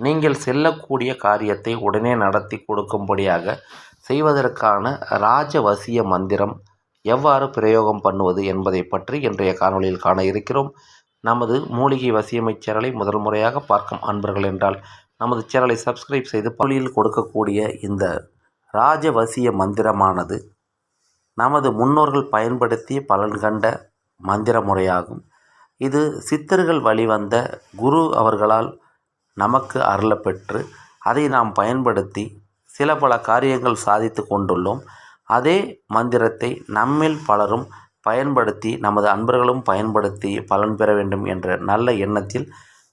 நீங்கள் செல்லக்கூடிய காரியத்தை உடனே நடத்தி கொடுக்கும்படியாக செய்வதற்கான ராஜவசிய மந்திரம் எவ்வாறு பிரயோகம் பண்ணுவது என்பதை பற்றி இன்றைய காணொளியில் காண இருக்கிறோம். நமது மூலிகை வசியமை சேனலை முதல் முறையாக பார்க்கும் அன்பர்கள் என்றால் நமது சேனலை சப்ஸ்கிரைப் செய்து பள்ளியில் கொடுக்கக்கூடிய இந்த ராஜவசிய மந்திரமானது நமது முன்னோர்கள் பயன்படுத்திய பலன் கண்ட மந்திர முறையாகும் இது சித்தர்கள் வழிவந்த குரு அவர்களால் நமக்கு அருளப்பெற்று அதை நாம் பயன்படுத்தி சில பல காரியங்கள் சாதித்து கொண்டுள்ளோம். அதே மந்திரத்தை நம்மில் பலரும் பயன்படுத்தி நமது அன்பர்களும் பயன்படுத்தி பலன் பெற வேண்டும் என்ற நல்ல எண்ணத்தில்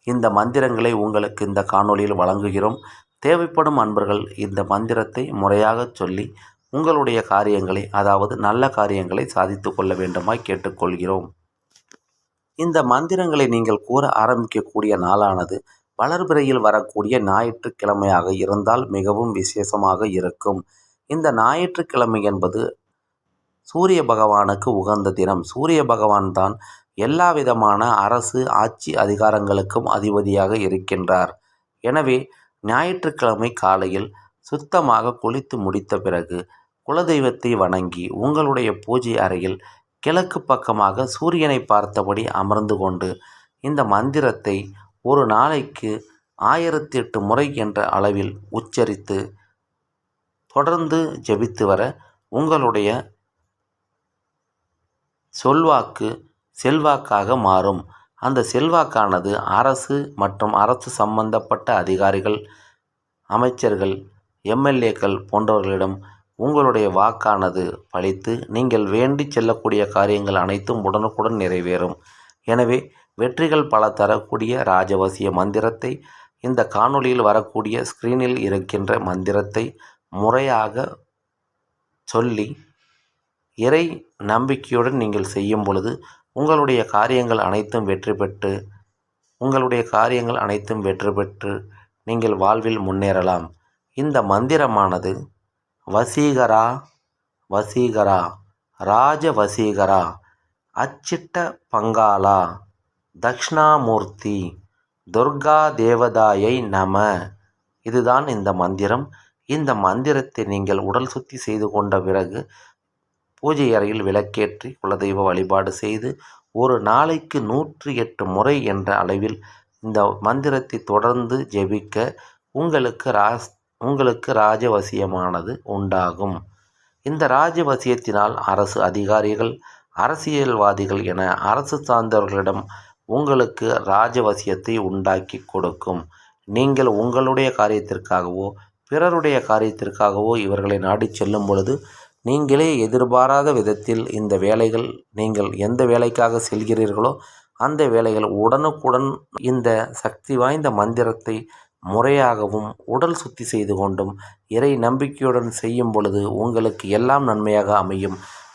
இந்த மந்திரங்களை உங்களுக்கு இந்த காணொளியில் வழங்குகிறோம். தேவைப்படும் அன்பர்கள் இந்த மந்திரத்தை முறையாக சொல்லி உங்களுடைய காரியங்களை அதாவது நல்ல காரியங்களை சாதித்து கொள்ள வேண்டுமாய் கேட்டுக்கொள்கிறோம். இந்த மந்திரங்களை நீங்கள் கூற ஆரம்பிக்கக்கூடிய நாளானது வளர்பிறையில் வரக்கூடிய ஞாயிற்றுக்கிழமையாக இருந்தால் மிகவும் விசேஷமாக இருக்கும். இந்த ஞாயிற்றுக்கிழமை என்பது சூரிய பகவானுக்கு உகந்த தினம். சூரிய பகவான் தான் எல்லா விதமான அரசு ஆட்சி அதிகாரங்களுக்கும் அதிபதியாக இருக்கின்றார். எனவே ஞாயிற்றுக்கிழமை காலையில் சுத்தமாக குளித்து முடித்த பிறகு குலதெய்வத்தை வணங்கி உங்களுடைய பூஜை அறையில் கிழக்கு பக்கமாக சூரியனை பார்த்தபடி அமர்ந்து கொண்டு இந்த மந்திரத்தை ஒரு நாளைக்கு ஆயிரத்தி எட்டு முறை என்ற அளவில் உச்சரித்து தொடர்ந்து ஜெபித்து வர உங்களுடைய சொல்வாக்கு செல்வாக்காக மாறும். அந்த செல்வாக்கானது அரசு மற்றும் அரசு சம்பந்தப்பட்ட அதிகாரிகள் அமைச்சர்கள் எம்எல்ஏக்கள் போன்றவர்களிடம் உங்களுடைய வாக்கானது பழித்து நீங்கள் வேண்டி செல்லக்கூடிய காரியங்கள் அனைத்தும் உடனுக்குடன் நிறைவேறும். எனவே வெற்றிகள் பல தரக்கூடிய ராஜவசிய மந்திரத்தை இந்த காணொளியில் வரக்கூடிய ஸ்க்ரீனில் இருக்கின்ற மந்திரத்தை முறையாக சொல்லி இறை நம்பிக்கையுடன் நீங்கள் செய்யும் பொழுது உங்களுடைய காரியங்கள் அனைத்தும் வெற்றி பெற்று உங்களுடைய காரியங்கள் அனைத்தும் வெற்றி பெற்று நீங்கள் வாழ்வில் முன்னேறலாம். இந்த மந்திரமானது வசீகரா வசீகரா ராஜ வசீகரா அச்சிட்ட பங்காளா தக்ஷணாமூர்த்தி துர்கா தேவதாயை நம. இதுதான் இந்த மந்திரம். இந்த மந்திரத்தை நீங்கள் உடல் சுத்தி செய்து கொண்ட பிறகு பூஜை அறையில் விளக்கேற்றி குலதெய்வ வழிபாடு செய்து ஒரு நாளைக்கு நூற்றி எட்டு முறை என்ற அளவில் இந்த மந்திரத்தை தொடர்ந்து ஜெபிக்க உங்களுக்கு ராஸ் உங்களுக்கு ராஜவசியமானது உண்டாகும். இந்த ராஜவசியத்தினால் அரசு அதிகாரிகள் அரசியல்வாதிகள் என அரசு சார்ந்தவர்களிடம் உங்களுக்கு ராஜவசியத்தை உண்டாக்கி கொடுக்கும். நீங்கள் உங்களுடைய காரியத்திற்காகவோ பிறருடைய காரியத்திற்காகவோ இவர்களை நாடி செல்லும் பொழுது நீங்களே எதிர்பாராத விதத்தில் இந்த வேலைகள் நீங்கள் எந்த வேலைக்காக செல்கிறீர்களோ அந்த வேலைகள் உடனுக்குடன் இந்த சக்தி வாய்ந்த மந்திரத்தை முறையாகவும் உடல் சுத்தி செய்து கொண்டும் இறை நம்பிக்கையுடன் செய்யும் பொழுது உங்களுக்கு எல்லாம் நன்மையாக அமையும்.